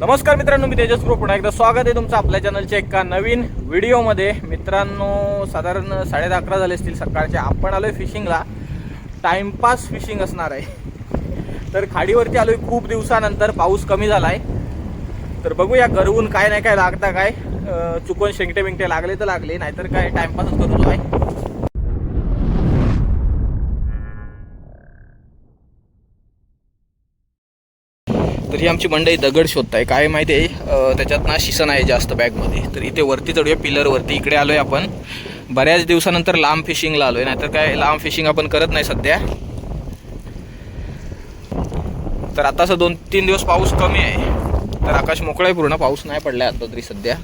नमस्कार मित्रांनो मी तेजस ग्रुप. पुन्हा एकदा स्वागत आहे तुमचं आपल्या चॅनलच्या एका नवीन व्हिडिओमध्ये. मित्रांनो साधारण साडे अकरा झाले असतील सकाळचे. आपण आलोय फिशिंगला. टाइमपास फिशिंग असणार आहे. तर खाडीवरती आलोय खूप दिवसानंतर. पाऊस कमी झाला आहे तर बघूया गरवून काय नाही काय लागता काय. चुकून शेंगटे बिंगटे लागले तर लागले नाहीतर काय टाइमपासच करतो आहे ही आमची मंडई दगड शोधताय. काय माहिती आहे? त्याच्यात ना शिसन आहे जास्त बॅगमध्ये. तर इथे वरती चढूया पिलरवरती इकडे आलोय आपण. बऱ्याच दिवसानंतर लांब फिशिंगला आलोय. नाहीतर काय लांब फिशिंग आपण करत नाही सध्या. तर आता असं दोन तीन दिवस पाऊस कमी आहे. तर आकाश मोकळं आहे पूर्ण पाऊस नाही पडला आता तरी सध्या.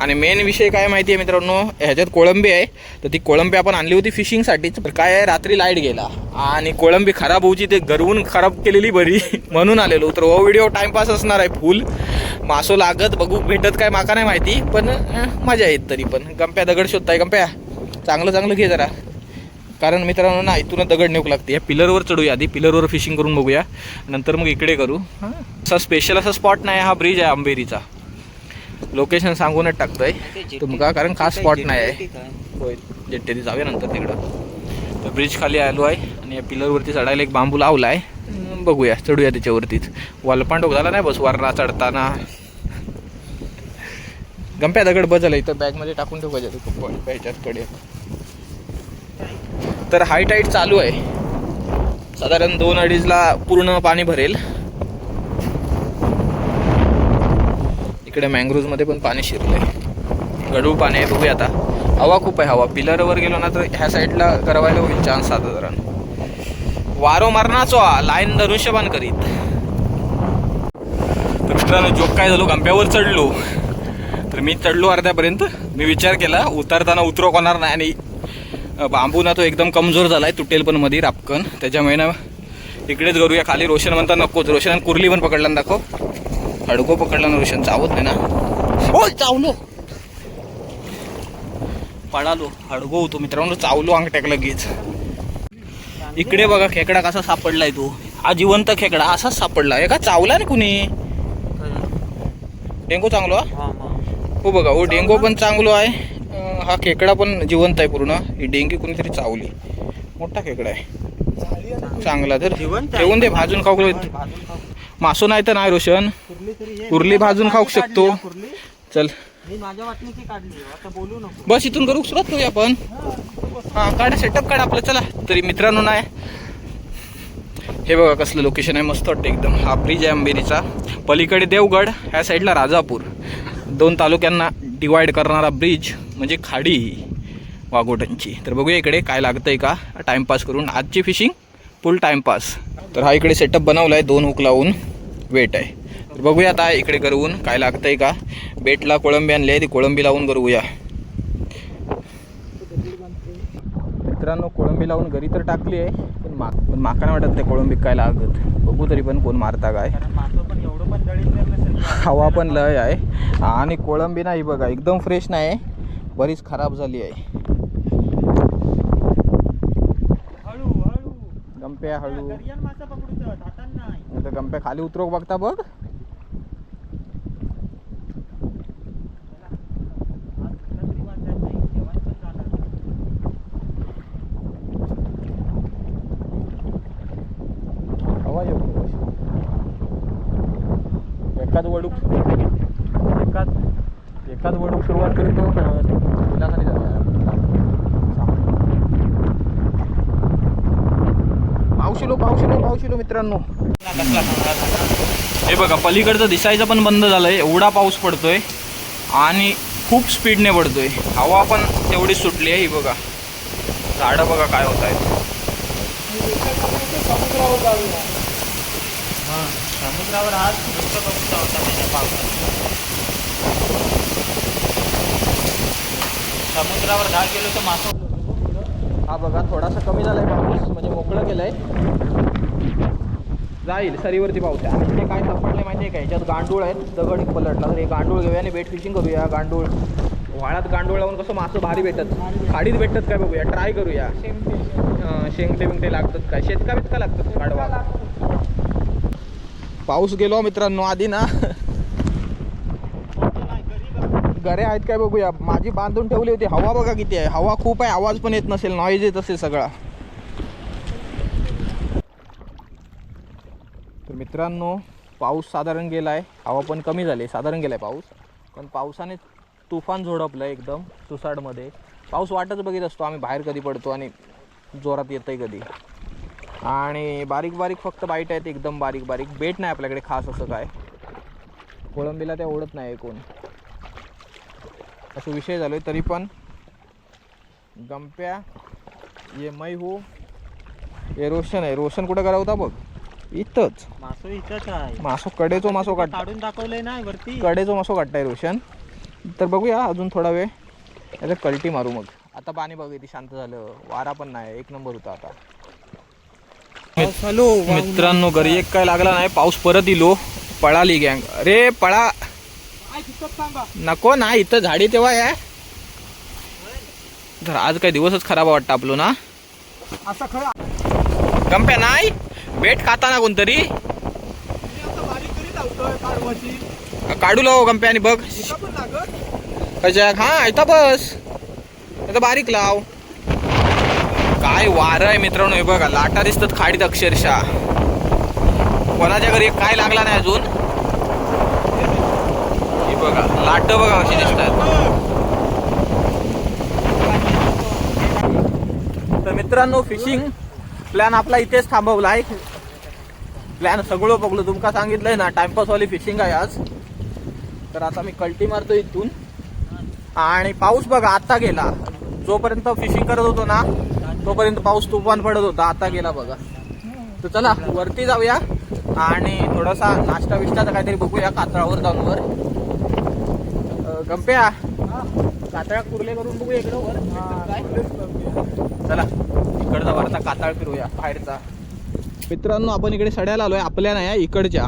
आणि मेन विषय काय माहिती आहे मित्रांनो? ह्याच्यात कोळंबी आहे. तर ती कोळंबी आपण आणली होती फिशिंगसाठीच तर काय आहे? रात्री लाइट गेला. आणि कोळंबी खराब होऊची ते गरवून खराब केलेली बरी म्हणून आलेलो. तर हो व्हिडिओ टाइमपास असणार आहे फुल मासो लागत बघू भेटत काय माका नाही माहिती. पण मजा येत तरी पण. गंप्या दगड शोधताय गंप्या. चांगलं चांगलं घे जरा. कारण मित्रांनो ना इथून दगड नेऊक लागते. या पिलरवर चढूया आधी. पिलरवर फिशिंग करून बघूया. नंतर मग इकडे करू. हां? असा स्पेशल असा स्पॉट नाही हा ब्रिज आहे आंबेरीचा लोकेशन सांगूनच टाकतोय. तुमका कारण खास स्पॉट नाही आहे. होय जेट्टेरी जाऊया नंतर तिकडं. तर ब्रिज खाली आलो आहे आणि या पिलरवरती चढायला एक बांबू लावला आहे बघूया चढूया त्याच्यावरतीच. वालपांडोक झाला नाही बस वरना चढताना. गंप्या दगड बदल इथं बॅगमध्ये टाकून ठेवू पाहिजे खूप ह्याच्यात कडे तर हाय टाईट चालू आहे. साधारण दोन अडीचला पूर्ण पाणी भरेल. इकडे मँग्रोव्हमध्ये पण पाणी शिरलं आहे गडूळ पाणी आहे बघूया आता. हवा खूप आहे हवा. पिलरवर गेलो ना तर ह्या साईडला करवायला होईल चान्स साधारण. वारो मारणाचो लाईन धनुष्यबाण करीत. तर मित्रांनो जोक काय झालो? गंप्यावर चढलो. तर मी चढलो अर्ध्यापर्यंत. मी विचार केला उतरताना उतरो होणार नाही आणि बांबू ना तो एकदम कमजोर झालाय तुटेल पण मध्ये रापकन. त्याच्यामुळे ना इकडेच करूया खाली रोशन म्हणता नकोच. रोशन कुर्ली पण पकडला ना दाखव. हडको पकडला ना रोशन चावत नाही ना. हो चावलो. पडालो हडगो होतो मित्रांनो चावलो अंग टेकला लगेच. इकडे बघा खेकडा कसा सापडलाय तो. हा जिवंत खेकडा असाच सापडला. आहे का चावला ना कुणी? डेंगू चांगलो हा? बघा हो डेंगू पण चांगलो आहे. हा खेकडा पण जिवंत आहे पूर्ण. ही डेंगी कोणीतरी चावली. मोठा खेकडा आहे. चांगला तर. ठेवून दे भाजून खाऊ मासो नाही तर नाही रोशन. कुर्ली भाजून खाऊ शकतो. चल. बस इथून करू सुरुवात करूया आपण. हा काढा सेटअप काढा आपलं. चला तरी मित्रांनो नाही. हे बघा कसलं लोकेशन आहे. मस्त वाटतं एकदम. हा ब्रिज आहे अंबेरीचा. पलीकडे देवगड ह्या साईडला राजापूर. दोन तालुक्यांना डिवाइड करणारा ब्रिज म्हणजे खाडी वाघोटांची. तर बघूया इकडे काय लागतंय का? टाइमपास करून आजची फिशिंग फुल टाइमपास तर हा इकडे सेटअप बनवला आहे दोन हुक लावून वेट आहे. तर बघूया आता इकडे करवून काय लागतंय का? बेटला कोळंबी आणली आहे ती कोळंबी लावून करूया मित्रांनो कोळंबी लावून घरी तर टाकली आहे पण मा पण माका नाही वाटत ते कोळंबी काय लागत. बघू तरी पण कोण मारता काय. हवा पण लय आहे. आणि कोळंबी नाही बघा एकदम फ्रेश नाही बरीच खराब झाली आहे. गंप्या हळू. आता गंप्या खाली उतरव बघता बघ आज कुठला तरी वाजत नाही जेवण पण जाणार हवा येऊ एखाद वडूक एखाद एखाद वडूक सुरुवात करतो खाली पावशिलो पावशिलो पावशिलो मित्रांनो. हे बघा पलीकडचं दिसायचं पण बंद झालंय. एवढा पाऊस पडतोय आणि खूप स्पीडने पडतोय. हवा पण तेवढी सुटली आहे ही बघा. झाडं बघा काय होत आहेत समुद्रावर आज समुद्रावर गेलो तर मासं हा बघा थोडासा कमी झालाय पाऊस म्हणजे मोकळं केलंय. जाईल सरीवरती पाऊस आणि ते काय सापडले माहिती आहे का? ह्याच्यात गांडूळ आहेत दगड एक पलटला तर हे गांडूळ घेऊया आणि बेट फिशिंग करूया. गांडूळ वाळात गांडूळ लावून कसं मासं भारी भेटत खाडीत भेटतात काय बघूया. ट्राय करूया. शेंगटे बिंगटे लागतात काय? शेतका बितका लागतात गाडवा. पाऊस गेलो मित्रांनो आधी ना. गरे आहेत काय बघूया. माझी बांधून ठेवली होती. हवा बघा किती आहे. हवा खूप आहे. आवाज पण येत नसेल. नॉईज येत असेल सगळा तर मित्रांनो पाऊस साधारण गेला आहे हवा पण कमी झाली. साधारण गेला आहे पाऊस. पण पावसाने तुफान झोडपलं आहे एकदम सुसाडमध्ये पाऊस वाटच बघित असतो. आम्ही बाहेर कधी पडतो आणि जोरात येतं आहे कधी. आणि बारीक बारीक फक्त बाईट आहेत. एकदम बारीक बारीक. बेट नाही आपल्याकडे खास असं काय. कोळंबीला त्या ओढत नाही कोण असं विषय झालोय तरी पण गंप्या ये मै हो हे रोशन आहे. रोशन कुठं करा होता बघ. इथंच. मासो इथंच आहे. मासो कडेचो मासो काढ काढून दाखवलंय ना वरती. कडेचो मासो काढताय रोशन. तर बघूया अजून थोडा वेळ. याचं कल्टी मारू मग. आता पाणी बघ इथे शांत झालं. वारा पण नाही. एक नंबर होता आता. हॅलो मित्रांनो घरी एक काय लागला नाही. पाऊस परत इलो. पळाली गँग. अरे पळा. नको ना इथं झाडी तेव्हा या तर आज काय दिवसच खराब वाटतं आपलो ना. असं खरं गंप्या नाही. बेट खाताना कोणतरी? काढू लाव गंप्या आणि बघ. कशा हा येतो बस. आता बारीक लाव. काय वार आहे मित्रांनो हे बघा. लाटा दिसतात खाडीत अक्षरशः. कोणाच्या घरी काय लागला नाही अजून? हे बघा लाट बघा कशी दिसतात. तर मित्रांनो फिशिंग प्लॅन आपला इथेच थांबवला. आहे प्लॅन सगळं बघलो. तुमका सांगितलंय ना टाइमपास वाली फिशिंग आहे आज. तर आता मी कल्टी मारतो इथून. आणि पाऊस बघा आता गेला. जोपर्यंत फिशिंग करत होतो ना तोपर्यंत पाऊस तुफान पडत होता. आता गेला बघा. तर चला वरती जाऊया. आणि थोडासा नाश्ता बिष्टाचा काहीतरी बघूया कातळावर जाऊन वर. गंप्या कातळा कुर्ले करून बघूया इकडं वर. चला. इकडचा वरचा काताळ फिरूया बाहेरचा. मित्रांनो आपण इकडे सड्याला आलोय आपल्या नाही इकडच्या.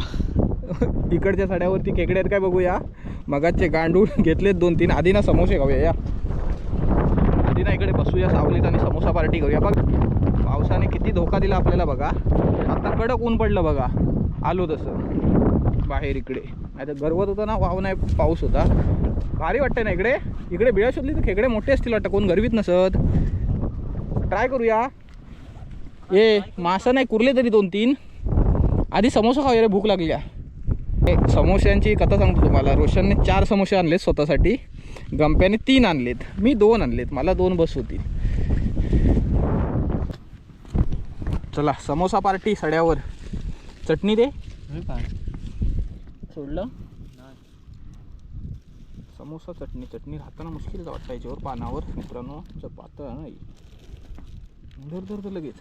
इकडच्या सड्यावरती खेकडे आहेत काय बघूया. मगाचे गांडूळ घेतलेत दोन तीन. आधी ना समोसे खाऊया या. आधी ना इकडे बसूया सावलीत आणि समोसा पार्टी करूया. बघ पावसाने किती धोका दिला आपल्याला बघा. आता कडक ऊन पडलं बघा. आलो तसं. बाहेर इकडे. नाही तर गरवत होतं ना वाव नाही पाऊस होता. भारी वाटतं ना इकडे? इकडे बिळा शोधली तर खेकडे मोठे असतील वाटतं. कोण गरवीत नसत. ट्राय करूया. ए मासा नाही कुरले तरी दोन तीन. आधी समोसा खाऊया रे भूक लागल्या ए, समोश्यांची कथा सांगतो तुम्हाला. रोशनने चार समोसे आणलेत स्वतःसाठी. गंप्याने तीन आणलेत. मी दोन आणलेत. मला दोन बस होतील. चला समोसा पार्टी सड्यावर. चटणी दे. सोडलं? समोसा चटणी. चटणी राहताना मुश्किल वाटतं याच्यावर पानावर. मित्रांनो पातळ नाही. धर धर धर लगेच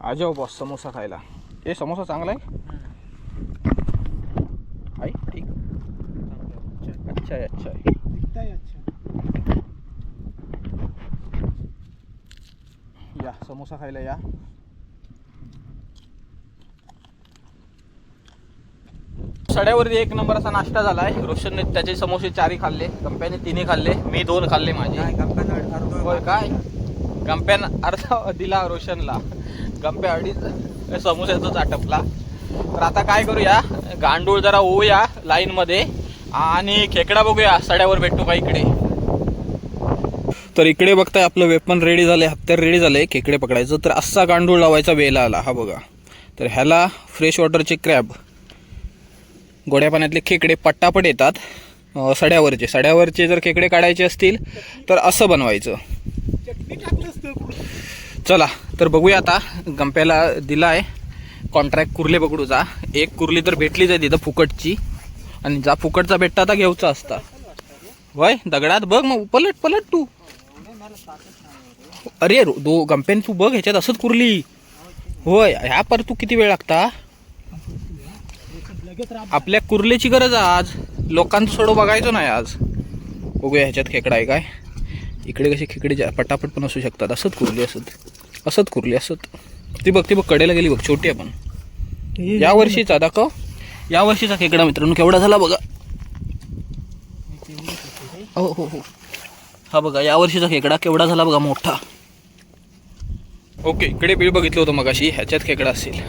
आ जाओ बॉस समोसा खायला ए समोसा चांगला आहे आहे ठीक अच्छा आहे अच्छा आहे या समोसा खायला या सड्यावरती एक नंबर असा नाश्ता झाला आहे रोशनने त्याचे समोसे चारही खाल्ले गंप्याने तिन्ही खाल्ले मी दोन खाल्ले माझे. होय काय? गंप्यानं अर्धा दिला रोशनला. गंप्या अडीच समोस्याचाच आटपला. तर आता काय करूया? गांडूळ जरा होऊया लाईनमध्ये आणि खेकडा बघूया सड्यावर भेटतो का इकडे. तर इकडे बघताय आपलं वेपन रेडी झालंय हत्यार रेडी झालंय खेकडे पकडायचं. तर असा गांडूळ लावायचा वेला आला हा बघा. तर ह्याला फ्रेश वॉटरचे क्रॅब गोड्या पाण्यातले खेकडे पट्टापट येतात. सड्यावरचे. सड्यावरचे जर खेकडे काढायचे असतील तर असं बनवायचं. चला तर बघूया आता. गंप्याला दिला आहे कॉन्ट्रॅक्ट कुर्ले पकडूचा एक कुर्ली तर भेटलीच आहे तिथं फुकटची. आणि जा फुकटचा भेटता आता घेऊचा असता. वय दगडात बघ मग. पलट पलट तू. अरे दो गंप्यान तू बघ ह्याच्यात असंच कुर्ली. होय ह्या पर तू किती वेळ लागता? आपल्या कुर्लेची गरज आहे आज. लोकांचं सोडं बघायचं नाही आज. बघूया ह्याच्यात खेकडा आहे काय. इकडे कशी खेकडे पटापट पण असू शकतात. असंच कुर्ली असत. असंच कुर्ली असत. ती बघ ती बघ कडेला गेली बघ छोटी आहे पण. या वर्षीचा दाखव. या वर्षीचा खेकडा मित्रांनो केवढा झाला बघा. हो हो हो. हा बघा या वर्षीचा खेकडा केवढा झाला बघा मोठा. ओके इकडे बिळ बघितलं होतं मगाशी. ह्याच्यात खेकडा असेल.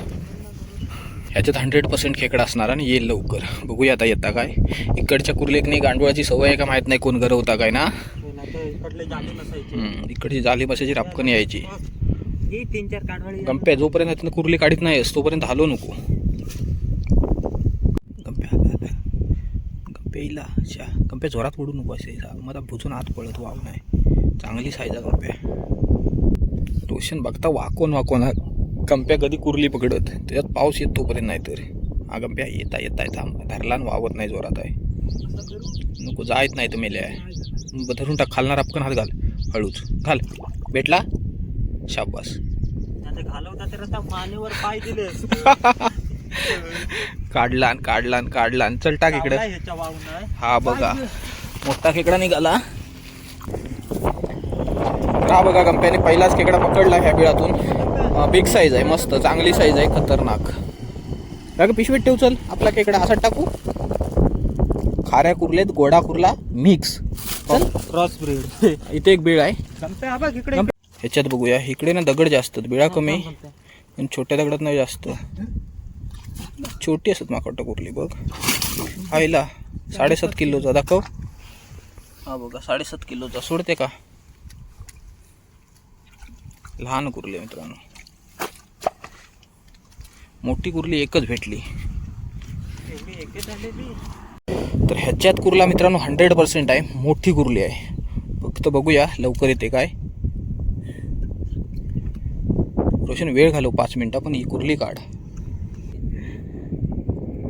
ह्याच्यात हंड्रेड पर्सेंट खेकडा असणार आणि येईल लवकर. बघूया आता येता काय. इकडच्या कुर्लेकने गांडुळाची सवय आहे का माहीत नाही कोण गरवता काय ना? इकडले इकडची जाली बसायची रापकन यायची. तीन चार गंप्या जोपर्यंत तिथनं कुर्ली काढीत नाही तोपर्यंत हलो नको. गंप्या आला गंप्या शा गंप्या जोरात पडू नको असे. मला भुजून आत पळत वाव नाही. चांगली साईज आहे गंप्या. रोशन बघता वाकोन वाकोन. गंप्या कधी कुर्ली पकडत त्याच्यात पाऊस येत तोपर्यंत नाही तर हा गंप्या येता येता येता धरला आणि वावत नाही जोरात आहे. नको जायत नाही तर मेले आहे धरून टाक खालणार आपकन हात घाल हळूच. घाल. भेटला? शाबास. घालवता तर आता मानेवर पाय दिले. काढला आणि काढला आणि काढला आणि चल टाक इकडे. हा बघा. मोठा खेकडा निघाला. का बघा कंपनी पहिलाच खेकडा पकडला ह्या बिळातून. बिग साईज आहे मस्त चांगली साईज आहे खतरनाक. का पिशवीत ठेव चल आपला खेकडा असा टाकू. खाऱ्या कुर्लेत गोडा कुर्ला मिक्स चल. क्रॉस ब्रीड इथे एक बिळ आहे. ह्याच्यात बघूया. इकडे ना दगड जास्त बिळा कमी. आणि छोट्या दगडात नाही जास्त. छोटी असत वाटतं कुर्ली बघ. आईला साडेसात किलोचा दाखव. हा बघा साडेसात किलोचा. सोडते का? लहान कुर्ली मित्रांनो. मोठी कुर्ली एकच भेटली. तर ह्याच्यात कुर्ला मित्रांनो हंड्रेड पर्सेंट आहे. मोठी कुर्ली आहे. फक्त बघूया लवकर येते काय. रोशन वेळ घालव पाच मिनटं पण ही कुर्ली काढ.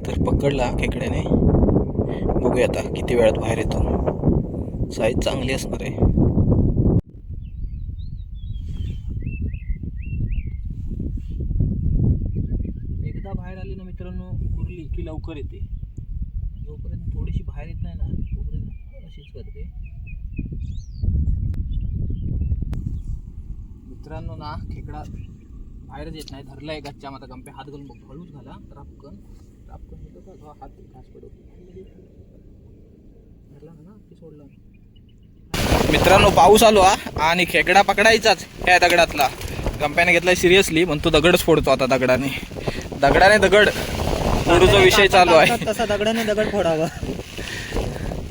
तर पकडला खेकड्याने. बघूया आता किती वेळात बाहेर येतो. साईज चांगली असणार आहे एकदा बाहेर आली ना मित्रांनो कुर्ली की लवकर येते. जोपर्यंत थोडीशी बाहेर येत नाही ना तोपर्यंत अशीच करते. मित्रांनो ना खेकडा बाहेरच येत नाही. आहे गच्च्या माता गंपे हात घालून बघतो. हळूच घाला रापकन रापकन होतं का? हात घास पडतो धरला ना की सोडला? मित्रांनो पाऊस आलो हा. आणि खेकडा पकडायचाच ह्या दगडातला. गंप्याने घेतला सिरियसली. पण तो दगडच फोडतो आता दगडाने. दगडाने दगड. फोडूचा विषय चालू आहे. तसा दगडाने दगड फोडावा.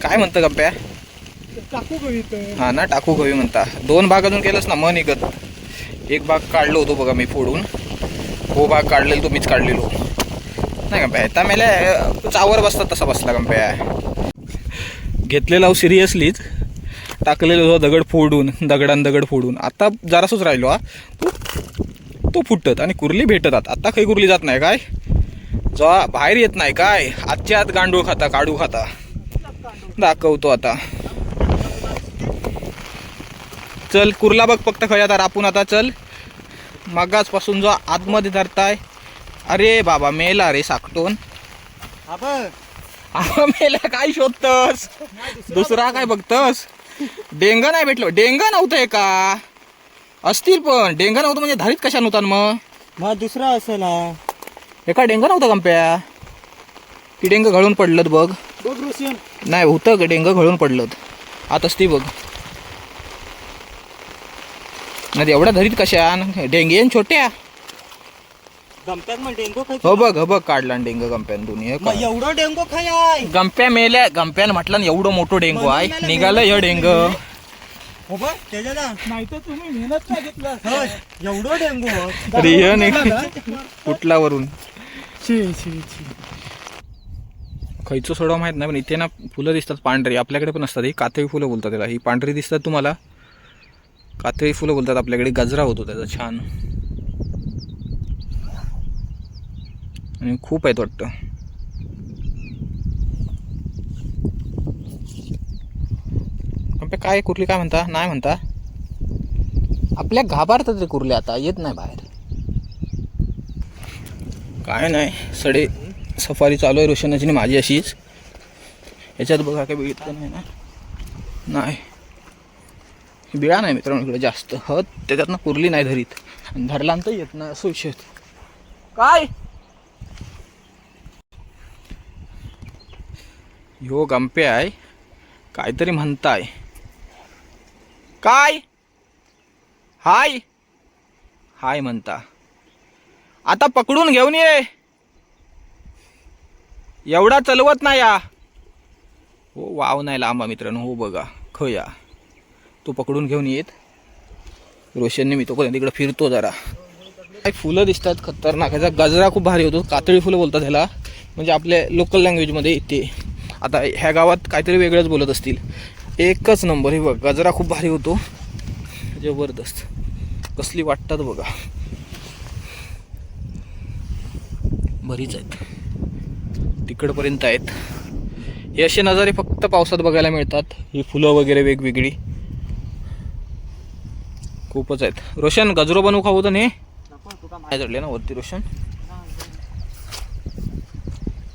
काय म्हणतं गप्प्या? टाकू गं हा ना टाकू गवी म्हणता. दोन भाग अजून केलंस ना मन निघत एक भाग काढलो होतो बघा मी फोडून. हो भाग काढलेलो तो मीच काढलेलो. नाही गंप्या आता मेले चावर बसतात तसा बसला गंप्या घेतलेला हो सिरियसलीच. टाकलेलो होतो दगड फोडून दगडान दगड फोडून. आता जरासच राहिलो हा. तो तो फुटत आणि कुर्ली भेटतात आता काही कुर्ली जात नाही काय? जा बाहेर येत नाही काय? आजच्या आत गांडूळ खाता काढू खाता. दाखवतो आता. चल कुर्ला बघ फक्त खय आता रापून आता चल. मागासपासून जो आतमध्ये धरताय. अरे बाबा मेला रे साकटोन मेला काय शोधतस? दुसरा काय बघतस? डेंग नाही भेटलं. डेंग नव्हतं का असतील पण. डेंग नव्हतं म्हणजे धारीत कशा नव्हता मग दुसरा असेल हा एका डेंगा नव्हता कंप्या ती डेंग घळून पडलं बघ. नाही होतं डेंग घळून पडलं आता ती बघ. नाही एवढ्या धरीत कशा डेंगे छोट्या. हो बघ हो बघ काढला डेंग गंप्यान दोन्ही हे. एवढं डेंगू खाय गंप्या मेल्या गंप्यानं म्हटलं ना एवढं मोठं डेंगू आहे. निघालं हे डेंग. हो बघ त्याच्याला. नाही तर तुम्ही मेहनत काय घेतलं एवढं डेंगू. कुठला वरून? शी शी शी. खैचं सोडा माहीत नाही पण इथे ना फुलं दिसतात पांढरी. आपल्याकडे पण असतात. ही कातळी फुलं बोलतात त्याला. ही पांढरी दिसतात तुम्हाला. कातळी फुलं बोलतात आपल्याकडे. गजरा होतो त्याचा छान. आणि खूप आहेत वाटतं. काय कुर्ली काय म्हणता? नाही म्हणता? आपल्या घाबारतात रे कुरले आता. येत नाही बाहेर. काय नाही सडे सफारी चालू आहे रोशनाची आणि माझी अशीच. याच्यात बघा काय बघितलं नाही ना? नाही. बिळा नाही मित्रांनो इकडे जास्त. हत त्याच्यातनं पुरली नाही धरीत. आणि धरला तर येत नाही असं विषय काय? ह्यो गंपे आहे. काहीतरी म्हणताय. काय? हाय. हाय म्हणता. आता पकडून घेऊन ये. एवढा चलवत नाही या हो वाव नाही लांबा मित्रांनो हो बघा खया तो पकडून घेऊन येत. रोशनने मी तोपर्यंत इकडे फिरतो जरा. काही फुलं दिसतात खतरनाक. ह्याचा गजरा खूप भारी होतो. कातळी फुलं बोलतात ह्याला. म्हणजे आपल्या लोकल लँग्वेजमध्ये येते. आता ह्या गावात काहीतरी वेगळंच बोलत असतील. एकच नंबर हे बघ गजरा खूप भारी होतो. जबरदस्त. कसली वाटतात बघा. बरीच आहेत. तिकडपर्यंत आहेत. हे असे नजारे फक्त पावसात बघायला मिळतात. ही फुलं वगैरे वेगवेगळी. खूपच आहेत. रोशन गजरो बनवू खाऊ तर नाही काय चढले ना वरती रोशन?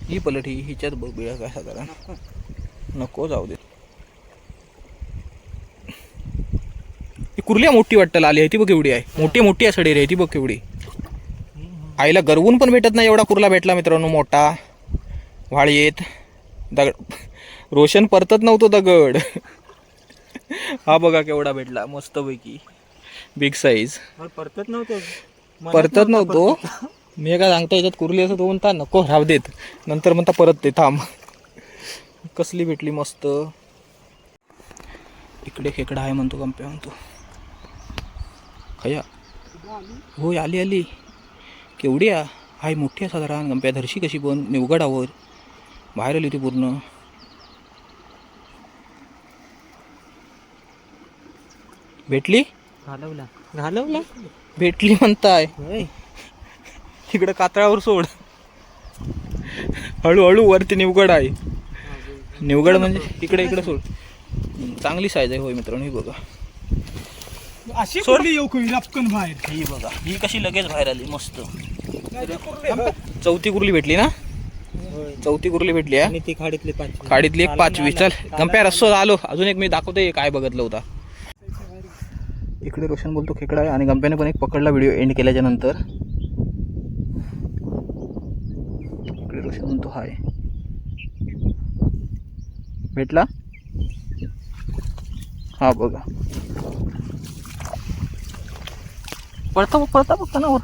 ही पलट ही हिच्यात बघूया काय साधारण. नको जाऊ दे कुर्ल्या मोठी वाटतं आली आहे ती बघ एवढी आहे. मोठी मोठी आहे सडेरी आहे ती बघ एवढी. आईला गरवून पण भेटत नाही एवढा कुर्ला भेटला मित्रांनो मोठा. व्हाळीत दगड. रोशन परतत नव्हतो दगड. हा बघा केवढा भेटला मस्तपैकी. बिग साईज परतत नव्हतं परतत नव्हतो मी काय सांगता याच्यात कुर्ली असं तो म्हणता नको राहू देत. नंतर म्हणता परत ते थांब. कसली भेटली मस्त. इकडे खेकडा आहे म्हणतो कंप्या म्हणतो. खया. हो आली आली. केवढी आहे हाय मोठी आहे साधारण गंप्या धरशी कशी पण निवगडावर बाहेर आली होती पूर्ण. भेटली? घालवला. घालवला? भेटली म्हणताय. इकडं कातळावर सोड. हळूहळू वरती निवगड आहे. निवगड म्हणजे इकडे इकडे सोड. चांगली साईज आहे होय मित्रांनो ही बघा. अशी सोड. कुठली येऊ लपकन बाहेर. ही बघा. ही कशी लगेच बाहेर आली मस्त. चौथी कुर्ली भेटली ना? चौथी कुर्ली भेटली आहे आणि ती खाडीतली पाच खाडीतली एक पाचवी चल. गंप्या रस्सो आलो. अजून एक मी दाखवते काय बघितलं होता. इकडे रोशन बोलतो खेकडा आहे. आणि गंप्याने पण एक पकडला व्हिडिओ एंड केल्याच्यानंतर. इकडे रोशन म्हणतो हाय. भेटला? हा बघा. पळता बघ पळता बघ कानावर.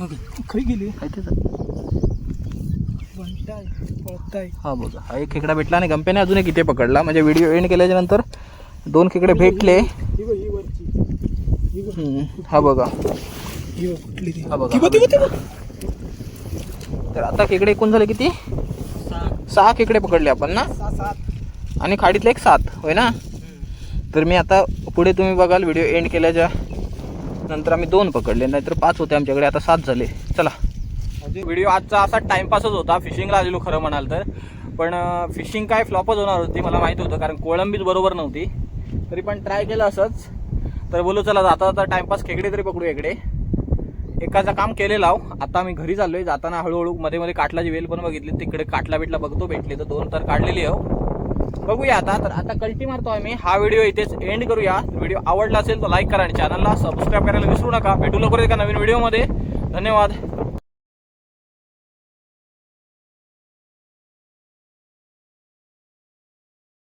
गेली. काय त्याचं बनताय पळताय. हा बघा. हा एक खेकडा भेटला आणि गंप्याने अजून एक इथे पकडला. म्हणजे व्हिडिओ एंड केल्याच्यानंतर दोन खेकडे भेटले ही बघ ही ही बघ. तर आता खेकडे एकूण झाले किती? सहा खेकडे पकडले आपण ना? आणि खाडीतले एक सात होय ना? तर मी आता पुढे तुम्ही बघाल व्हिडिओ एंड केल्याच्या नंतर आम्ही दोन पकडले नाहीतर पाच होते आमच्याकडे. आता सात झाले. चला. म्हणजे व्हिडिओ आजचा असा टाइमपासच होता. फिशिंगला आलेलो खरं म्हणाल तर. पण फिशिंग काय फ्लॉपच होणार होती मला माहिती होतं कारण कोळंबीच बरोबर नव्हती. तरी पण ट्राय केलं असंच. तर बोलू चला जाता जाता टाइमपास खेकडे तरी पकडू इकडे. एकाचं काम केलेलं आहो आता मी घरी चाललोय. जाताना हळूहळू मध्ये मध्ये काटलाची वेल पण बघितली. तिकडे काटला बिटला बघतो भेटले तर दोन तर काढलेली आहो बघूया आता तर आता कल्टी मारतो आम्ही. हा व्हिडिओ इथेच एंड करूया. व्हिडिओ आवडला असेल तर लाईक करा आणि चॅनलला सबस्क्राईब करायला विसरू नका. भेटू लवकर एका नवीन व्हिडिओमध्ये धन्यवाद.